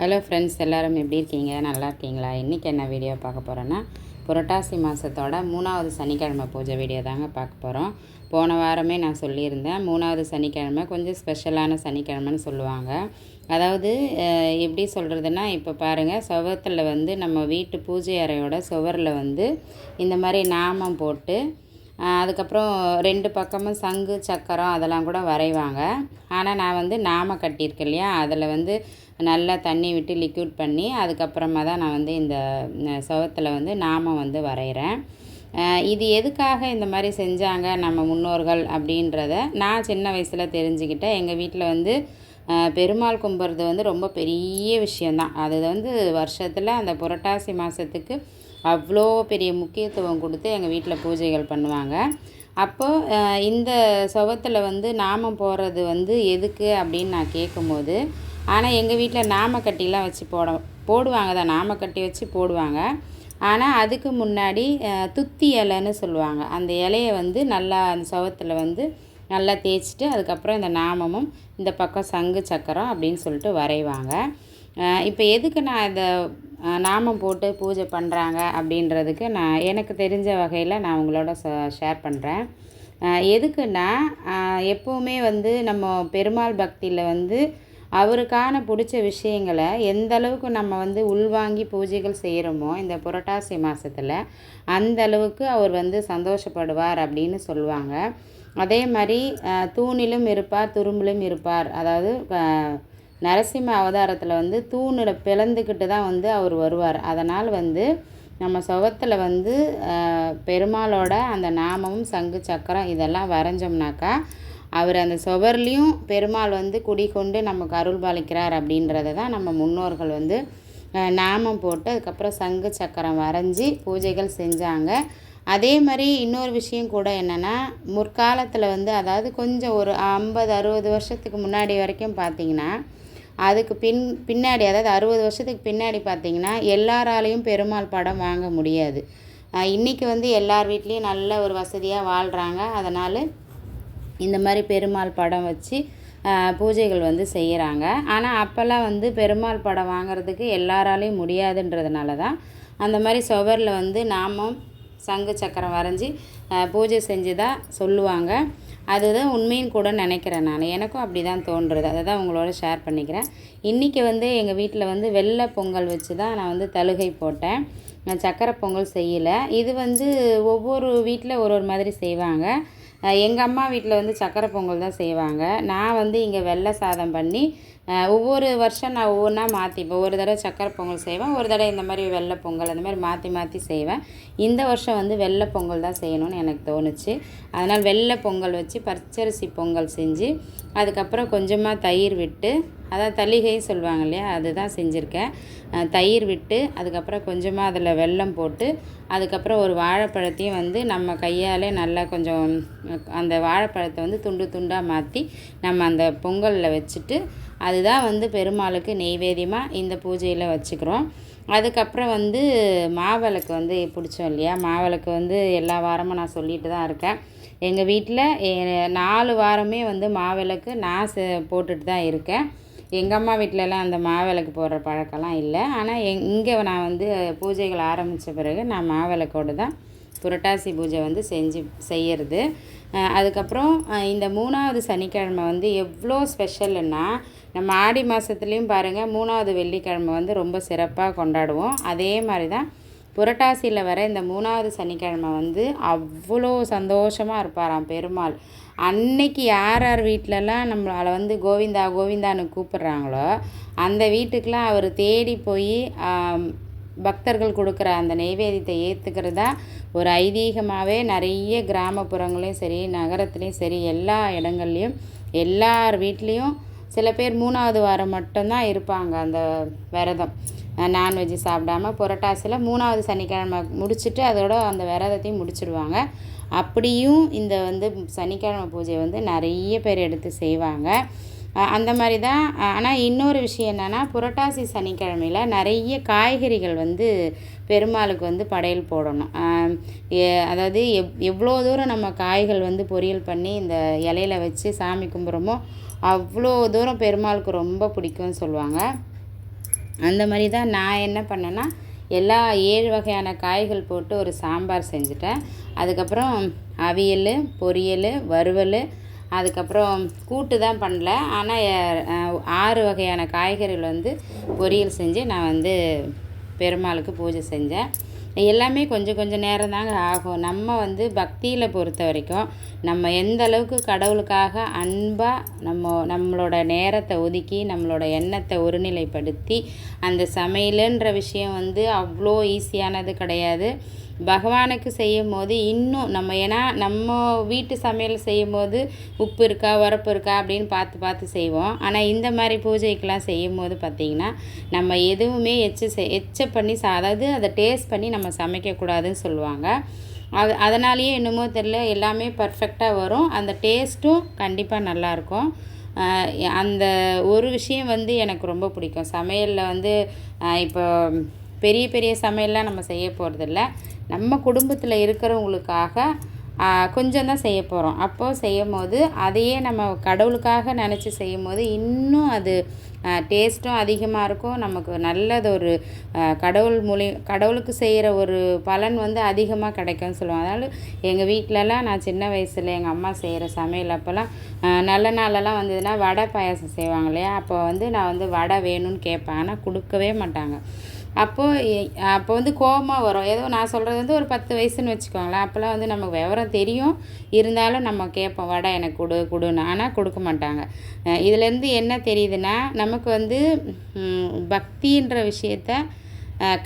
Hello friends எல்லோரும் எப்படி இருக்கீங்க? நல்லா இருக்கீங்களா? இன்றைக்கி என்ன வீடியோ பார்க்க போகிறோன்னா புரட்டாசி மாதத்தோட மூணாவது சனிக்கிழமை பூஜை வீடியோ தாங்க பார்க்க போகிறோம் போன வாரமே நான் சொல்லியிருந்தேன் மூணாவது சனிக்கிழமை கொஞ்சம் ஸ்பெஷலான சனிக்கிழமைன்னு சொல்லுவாங்க. அதாவது எப்படி சொல்கிறதுனா இப்போ பாருங்கள் சுவத்தில் வந்து நம்ம வீட்டு பூஜை அறையோட சுவரில் வந்து இந்த மாதிரி நாமம் போட்டு அதுக்கப்புறம் ரெண்டு பக்கமும் சங்கு சக்கரம் அதெல்லாம் கூட வரைவாங்க. ஆனால் நான் வந்து நாம கட்டியிருக்கேன் இல்லையா? அதில் வந்து நல்லா தண்ணி விட்டு லிக்விட் பண்ணி அதுக்கப்புறமா தான் நான் வந்து இந்த சுவத்தில் வந்து நாமம் வந்து வரைகிறேன் இது எதுக்காக இந்த மாதிரி செஞ்சாங்க நம்ம முன்னோர்கள் அப்படின்றத நான் சின்ன வயசில் தெரிஞ்சுக்கிட்டேன். எங்கள் வீட்டில் வந்து பெருமாள் கும்பிட்றது வந்து ரொம்ப பெரிய விஷயந்தான் அது வந்து வருஷத்தில் அந்த புரட்டாசி மாதத்துக்கு அவ்வளோ பெரிய முக்கியத்துவம் கொடுத்து எங்கள் வீட்டில் பூஜைகள் பண்ணுவாங்க. அப்போது இந்த சுவத்தில் வந்து நாமம் போடுறது வந்து எதுக்கு அப்படின்னு நான் கேட்கும்போது ஆனால் எங்கள் வீட்டில் நாமக்கட்டிலாம் வச்சு போட போடுவாங்க தான் நாமக்கட்டி வச்சு போடுவாங்க. ஆனால் அதுக்கு முன்னாடி துத்தி இலைன்னு சொல்லுவாங்க. அந்த இலையை வந்து நல்லா அந்த சுவத்தில் வந்து நல்லா தேய்ச்சிட்டு அதுக்கப்புறம் இந்த நாமமும் இந்த பக்கம் சங்கு சக்கரம் அப்படின்னு சொல்லிட்டு வரைவாங்க. இப்போ எதுக்கு நான் இதை நாமம் போட்டு பூஜை பண்ணுறாங்க அப்படின்றதுக்கு நான் எனக்கு தெரிஞ்ச வகையில் நான் உங்களோட ஷேர் பண்ணுறேன் எதுக்குன்னா எப்போவுமே வந்து நம்ம பெருமாள் பக்தியில் வந்து அவருக்கான பிடிச்ச விஷயங்களை எந்த அளவுக்கு நம்ம வந்து உள்வாங்கி பூஜைகள் செய்கிறோமோ இந்த புரட்டாசி மாதத்தில் அந்த அளவுக்கு அவர் வந்து சந்தோஷப்படுவார் அப்படின்னு சொல்லுவாங்க. அதே மாதிரி தூணிலும் இருப்பார் துரும்பிலும் இருப்பார். அதாவது நரசிம்ம அவதாரத்தில் வந்து தூணில் பிளந்துக்கிட்டு தான் வந்து அவர் வருவார். அதனால் வந்து நம்ம சுகத்தில் வந்து பெருமாளோட அந்த நாமமும் சங்கு சக்கரம் இதெல்லாம் வரைஞ்சோம்னாக்கா அவர் அந்த சுவர்லேயும் பெருமாள் வந்து குடிக்கொண்டு நமக்கு அருள் பாலிக்கிறார் அப்படின்றத தான் நம்ம முன்னோர்கள் வந்து நாமம் போட்டு அதுக்கப்புறம் சங்கு சக்கரம் வரைஞ்சி பூஜைகள் செஞ்சாங்க. அதே மாதிரி இன்னொரு விஷயம் கூட என்னென்னா முற்காலத்தில் வந்து அதாவது கொஞ்சம் ஒரு ஐம்பது அறுபது வருஷத்துக்கு முன்னாடி வரைக்கும் பார்த்திங்கன்னா அதுக்கு பின் பின்னாடி அதாவது அறுபது வருஷத்துக்கு பின்னாடி பார்த்திங்கன்னா எல்லாராலையும் பெருமாள் படம் வாங்க முடியாது. இன்றைக்கி வந்து எல்லார் வீட்லேயும் நல்ல ஒரு வசதியாக வாழ்கிறாங்க அதனால் இந்த மாதிரி பெருமாள் படம் வச்சு பூஜைகள் வந்து செய்கிறாங்க ஆனால் அப்போல்லாம் வந்து பெருமாள் படம் வாங்குறதுக்கு எல்லாராலையும் முடியாதுன்றதுனால தான் அந்த மாதிரி சுவரில் வந்து நாமம் சங்கு சக்கரம் வரைஞ்சி பூஜை செஞ்சு தான் சொல்லுவாங்க. அதுதான் உண்மையும் கூட நினைக்கிறேன் நான். எனக்கும் அப்படி தான் தோன்றுறது அதை தான் உங்களோட ஷேர் பண்ணிக்கிறேன். இன்றைக்கி வந்து எங்கள் வீட்டில் வந்து வெள்ளை பொங்கல் வச்சு தான் நான் வந்து தழுகை போட்டேன். சக்கரை பொங்கல் செய்யலை. இது வந்து ஒவ்வொரு வீட்டில் ஒரு ஒரு மாதிரி செய்வாங்க. எங்கள் அம்மா வீட்டில் வந்து சக்கரை பொங்கல் தான் செய்வாங்க. நான் வந்து இங்கே வெள்ளை சாதம் பண்ணி ஒவ்வொரு வருஷம் நான் ஒவ்வொன்றா மாற்றிப்பேன் ஒரு தடவை சக்கரை பொங்கல் செய்வேன் ஒரு தடவை இந்த மாதிரி வெள்ளை பொங்கல் அந்த மாதிரி மாற்றி மாற்றி செய்வேன். இந்த வருஷம் வந்து வெள்ளை பொங்கல் தான் செய்யணும்னு எனக்கு தோணுச்சு. அதனால் வெள்ளை பொங்கல் வச்சு பச்சரிசி பொங்கல் செஞ்சு அதுக்கப்புறம் கொஞ்சமாக தயிர் விட்டு அதான் தளிகை சொல்லுவாங்க இல்லையா அதுதான் செஞ்சுருக்கேன். தயிர் விட்டு அதுக்கப்புறம் கொஞ்சமாக அதில் வெல்லம் போட்டு அதுக்கப்புறம் ஒரு வாழைப்பழத்தையும் வந்து நம்ம கையாலே நல்லா கொஞ்சம் அந்த வாழைப்பழத்தை வந்து துண்டு துண்டாக மாற்றி நம்ம அந்த பொங்கலில் வச்சுட்டு அதுதான் வந்து பெருமாளுக்கு நெய்வேதியமாக இந்த பூஜையில் வச்சுக்கிறோம். அதுக்கப்புறம் வந்து மாவிளக்கு வந்து பிடிச்சோம் இல்லையா? மாவிளக்கு வந்து எல்லா வாரமும் நான் சொல்லிட்டு தான் இருக்கேன். எங்கள் வீட்டில் நாலு வாரமே வந்து மாவிளக்கு நான் போட்டுட்டு தான் இருக்கேன். எங்கள் அம்மா வீட்டிலலாம் அந்த மாவிளக்கு போடுற பழக்கம்லாம் இல்லை. ஆனால் எங் இங்கே நான் வந்து பூஜைகள் ஆரம்பித்த பிறகு நான் மாவிளக்கோடு தான் புரட்டாசி பூஜை வந்து செஞ்சு செய்கிறது அதுக்கப்புறம் இந்த மூணாவது சனிக்கிழமை வந்து எவ்வளோ ஸ்பெஷல்னா நம்ம ஆடி மாதத்துலேயும் பாருங்கள் மூணாவது வெள்ளிக்கிழமை வந்து ரொம்ப சிறப்பாக கொண்டாடுவோம். அதே மாதிரி தான் புரட்டாசியில் வர இந்த மூணாவது சனிக்கிழமை வந்து அவ்வளோ சந்தோஷமாக இருப்பாராம் பெருமாள். அன்னைக்கு யார் யார் வீட்டிலலாம் நம்மளால் வந்து கோவிந்தா கோவிந்தான்னு கூப்பிட்றாங்களோ அந்த வீட்டுக்கெலாம் அவர் தேடி போய் பக்தர்கள் கொடுக்குற அந்த நெய்வேதியத்தை ஏற்றுக்கிறது தான் ஒரு ஐதீகமாகவே நிறைய கிராமப்புறங்களையும் சரி நகரத்துலேயும் சரி எல்லா இடங்கள்லையும் எல்லார் வீட்லேயும் சில பேர் மூணாவது வாரம் மட்டும்தான் இருப்பாங்க அந்த விரதம். நான்வெஜ் சாப்பிடாம புரட்டாசியில் மூணாவது சனிக்கிழமை முடிச்சுட்டு அதோட அந்த விரதத்தையும் முடிச்சிடுவாங்க அப்படியும் இந்த வந்து சனிக்கிழமை பூஜை வந்து நிறைய பேர் எடுத்து செய்வாங்க. அந்த மாதிரி தான் ஆனால் இன்னொரு விஷயம் என்னென்னா புரட்டாசி சனிக்கிழமையில் நிறைய காய்கறிகள் வந்து பெருமாளுக்கு வந்து படையல் போடணும். அதாவது எவ் எவ்வளோ தூரம் நம்ம காய்கள் வந்து பொரியல் பண்ணி இந்த இலையில வச்சு சாமி கும்பிட்றோமோ அவ்வளோ தூரம் பெருமாளுக்கு ரொம்ப பிடிக்கும்னு சொல்லுவாங்க. அந்த மாதிரி தான் நான் என்ன பண்ணேன்னா எல்லா ஏழு வகையான காய்கள் போட்டு ஒரு சாம்பார் செஞ்சுட்டேன். அதுக்கப்புறம் அவியல் பொரியல் வறுவல் அதுக்கப்புறம் கூட்டு தான் பண்ணல. ஆனால் ஆறு வகையான காய்கறிகள் வந்து பொரியல் செஞ்சு நான் வந்து பெருமாளுக்கு பூஜை செஞ்சேன். எல்லாமே கொஞ்சம் கொஞ்சம் நேரம் தாங்க ஆகும். நம்ம வந்து பக்தியில் பொறுத்த வரைக்கும் நம்ம எந்த அளவுக்கு கடவுளுக்காக அன்பாக நம்ம நம்மளோட நேரத்தை ஒதுக்கி நம்மளோட எண்ணத்தை ஒருநிலைப்படுத்தி அந்த சமையலுன்ற விஷயம் வந்து அவ்வளோ ஈஸியானது கிடையாது. பகவானுக்கு செய்யும் போது இன்னும் நம்ம ஏன்னா நம்ம வீட்டு சமையல் செய்யும் போது உப்பு இருக்கா உரப்பு இருக்கா அப்படின்னு பார்த்து பார்த்து செய்வோம். ஆனால் இந்த மாதிரி பூஜைக்கெலாம் செய்யும் போது பார்த்திங்கன்னா நம்ம எதுவுமே எச்ச எச்ச பண்ணி அதாவது அதை டேஸ்ட் பண்ணி நம்ம சமைக்கக்கூடாதுன்னு சொல்லுவாங்க. அது அதனாலேயே என்னமோ தெரில எல்லாமே பர்ஃபெக்டாக வரும். அந்த டேஸ்ட்டும் கண்டிப்பாக நல்லாயிருக்கும். அந்த ஒரு விஷயம் வந்து எனக்கு ரொம்ப பிடிக்கும். சமையலில் வந்து இப்போ பெரிய பெரிய சமையல்லாம் நம்ம செய்ய போகிறதில்ல நம்ம குடும்பத்தில் இருக்கிறவங்களுக்காக கொஞ்சம் தான் செய்ய போகிறோம் அப்போது செய்யும் போது அதையே நம்ம கடவுளுக்காக நினச்சி செய்யும் போது இன்னும் அது டேஸ்ட்டும் அதிகமாக இருக்கும். நமக்கு நல்லது ஒரு கடவுள் மூலி கடவுளுக்கு செய்கிற ஒரு பலன் வந்து அதிகமாக கிடைக்கும்னு சொல்லுவோம் அதனால் எங்கள் வீட்டிலலாம் நான் சின்ன வயசில் எங்கள் அம்மா செய்கிற சமையல் அப்போல்லாம் நல்ல நாளெல்லாம் வந்ததுன்னா வடை பாயாசம் செய்வாங்க இல்லையா? அப்போ வந்து நான் வந்து வடை வேணும்னு கேட்பேன். ஆனால் கொடுக்கவே மாட்டாங்க. அப்போது அப்போ வந்து கோபமாக வரும். ஏதோ நான் சொல்கிறது வந்து ஒரு பத்து வயசுன்னு வச்சுக்கோங்களேன். அப்போல்லாம் வந்து நமக்கு விவரம் தெரியும். இருந்தாலும் நம்ம கேட்போம் வடை எனக்கு கொடு கொடுன்னு. ஆனால் கொடுக்க மாட்டாங்க. இதுலேருந்து என்ன தெரியுதுன்னா நமக்கு வந்து பக்தின்ற விஷயத்த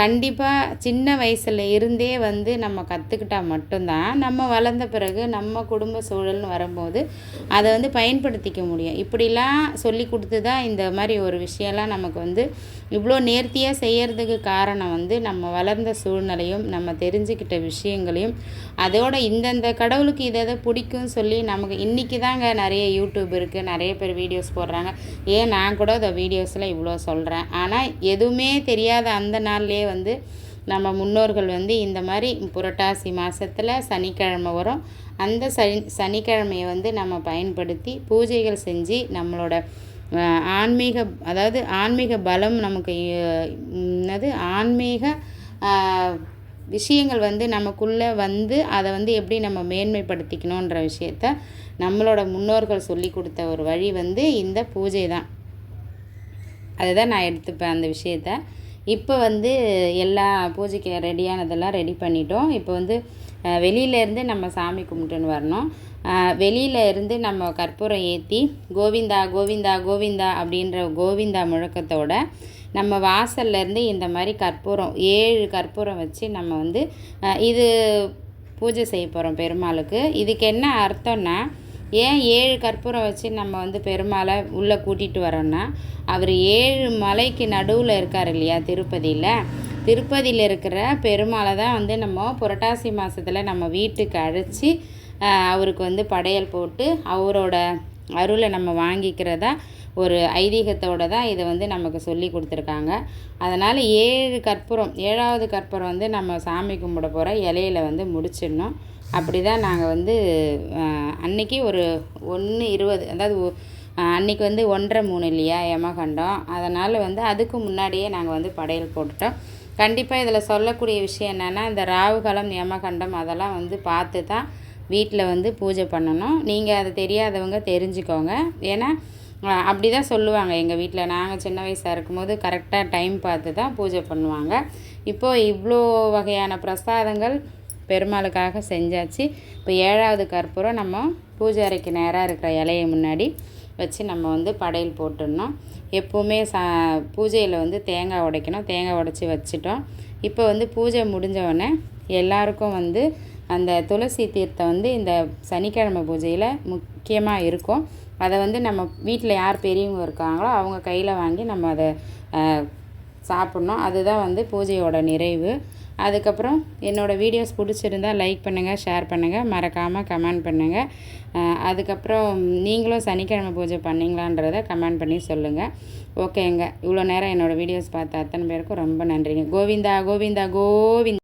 கண்டிப்பாக சின்ன வயசில் இருந்தே வந்து நம்ம கற்றுக்கிட்டால் மட்டும்தான் நம்ம வளர்ந்த பிறகு நம்ம குடும்ப சூழல்னு வரும்போது அதை வந்து பயன்படுத்திக்க முடியும். இப்படிலாம் சொல்லி கொடுத்து தான் இந்த மாதிரி ஒரு விஷயம்லாம் நமக்கு வந்து இவ்வளோ நேர்த்தியாக செய்கிறதுக்கு காரணம் வந்து நம்ம வளர்ந்த சூழ்நிலையும் நம்ம தெரிஞ்சுக்கிட்ட விஷயங்களையும் அதோட இந்தந்த கடவுளுக்கு இதை எதை பிடிக்கும்னு சொல்லி நமக்கு இன்றைக்கி தாங்க நிறைய யூடியூப் இருக்குது நிறைய பேர் வீடியோஸ் போடுறாங்க. ஏன் நான் கூட இந்த வீடியோஸில் இவ்வளோ சொல்கிறேன் ஆனால் எதுவுமே தெரியாத அந்த நாள்லேயே வந்து நம்ம முன்னோர்கள் வந்து இந்த மாதிரி புரட்டாசி மாதத்தில் சனிக்கிழமை வரும். அந்த சனி சனிக்கிழமையை வந்து நம்ம பயன்படுத்தி பூஜைகள் செஞ்சு நம்மளோட ஆன்மீக அதாவது ஆன்மீக பலம் நமக்கு என்னது ஆன்மீக விஷயங்கள் வந்து நமக்குள்ளே வந்து அதை வந்து எப்படி நம்ம மேன்மைப்படுத்திக்கணுன்ற விஷயத்த நம்மளோட முன்னோர்கள் சொல்லி கொடுத்த ஒரு வழி வந்து இந்த பூஜை தான். அதுதான் நான் எடுத்துப்பேன் அந்த விஷயத்த. இப்போ வந்து எல்லா பூஜைக்கு ரெடியானதெல்லாம் ரெடி பண்ணிட்டோம். இப்போ வந்து வெளியிலேருந்து நம்ம சாமி கும்பிட்டுன்னு வரணும். வெளியில் இருந்து நம்ம கற்பூரம் ஏற்றி கோவிந்தா கோவிந்தா கோவிந்தா அப்படின்ற கோவிந்தா முழக்கத்தோட நம்ம வாசல்லேருந்து இந்த மாதிரி கற்பூரம் ஏழு கற்பூரம் வச்சு நம்ம வந்து இது பூஜை செய்ய போகிறோம் பெருமாளுக்கு. இதுக்கு என்ன அர்த்தம்னா ஏன் ஏழு கற்பூரம் வச்சு நம்ம வந்து பெருமாளை உள்ளே கூட்டிகிட்டு வரோன்னா அவர் ஏழு மலைக்கு நடுவில் இருக்கார் இல்லையா திருப்பதியில்? திருப்பதியில் இருக்கிற பெருமாளை தான் வந்து நம்ம புரட்டாசி மாதத்தில் நம்ம வீட்டுக்கு அழைச்சி அவருக்கு வந்து படையல் போட்டு அவரோட அருளை நம்ம வாங்கிக்கிறதா ஒரு ஐதீகத்தோடு தான் இதை வந்து நமக்கு சொல்லி கொடுத்துருக்காங்க. அதனால் ஏழு கற்பூரம் ஏழாவது கற்பூரம் வந்து நம்ம சாமி கும்பிட போகிற இலையில வந்து முடிச்சிடணும். அப்படி தான் நாங்கள் வந்து அன்னைக்கு ஒரு ஒன்று இருபது அதாவது அன்றைக்கி வந்து ஒன்றரை மூணு இல்லையா யமகண்டம் அதனால் வந்து அதுக்கு முன்னாடியே நாங்கள் வந்து படையல் போட்டுட்டோம். கண்டிப்பாக இதில் சொல்லக்கூடிய விஷயம் என்னென்னா இந்த ராவுகாலம் யமகண்டம் அதெல்லாம் வந்து பார்த்து தான் வீட்டில் வந்து பூஜை பண்ணணும். நீங்கள் அதை தெரியாதவங்க தெரிஞ்சுக்கோங்க. ஏன்னா அப்படி தான் சொல்லுவாங்க எங்கள் வீட்டில் நாங்கள் சின்ன வயசாக இருக்கும்போது கரெக்டாக டைம் பார்த்து தான் பூஜை பண்ணுவாங்க. இப்போது இவ்வளோ வகையான பிரசாதங்கள் பெருமாளுக்காக செஞ்சாச்சு. இப்போ ஏழாவது கற்பூரம் நம்ம பூஜை அறைக்கு நேராக இருக்கிற இலையை முன்னாடி வச்சு நம்ம வந்து படையல் போட்டுடணும். எப்போவுமே சா பூஜையில் வந்து தேங்காய் உடைக்கணும். தேங்காய் உடச்சி வச்சுட்டோம். இப்போ வந்து பூஜை முடிஞ்சவொடனே எல்லாருக்கும் வந்து அந்த துளசி தீர்த்தம் வந்து இந்த சனிக்கிழமை பூஜையில் முக்கியமாக இருக்கும். அதை வந்து நம்ம வீட்டில் யார் பெரியவங்க இருக்காங்களோ அவங்க கையில் வாங்கி நம்ம அதை சாப்பிட்ணும். அதுதான் வந்து பூஜையோட நிறைவு. அதுக்கப்புறம் என்னோடய வீடியோஸ் பிடிச்சிருந்தால் லைக் பண்ணுங்கள் ஷேர் பண்ணுங்கள் மறக்காமல் கமெண்ட் பண்ணுங்கள் அதுக்கப்புறம் நீங்களும் சனிக்கிழமை பூஜை பண்ணிங்களான்றதை கமெண்ட் பண்ணி சொல்லுங்கள் ஓகேங்க இவ்வளோ நேரம் என்னோடய வீடியோஸ் பார்த்த அத்தனை பேருக்கும் ரொம்ப நன்றிங்க. கோவிந்தா கோவிந்தா கோவிந்த்.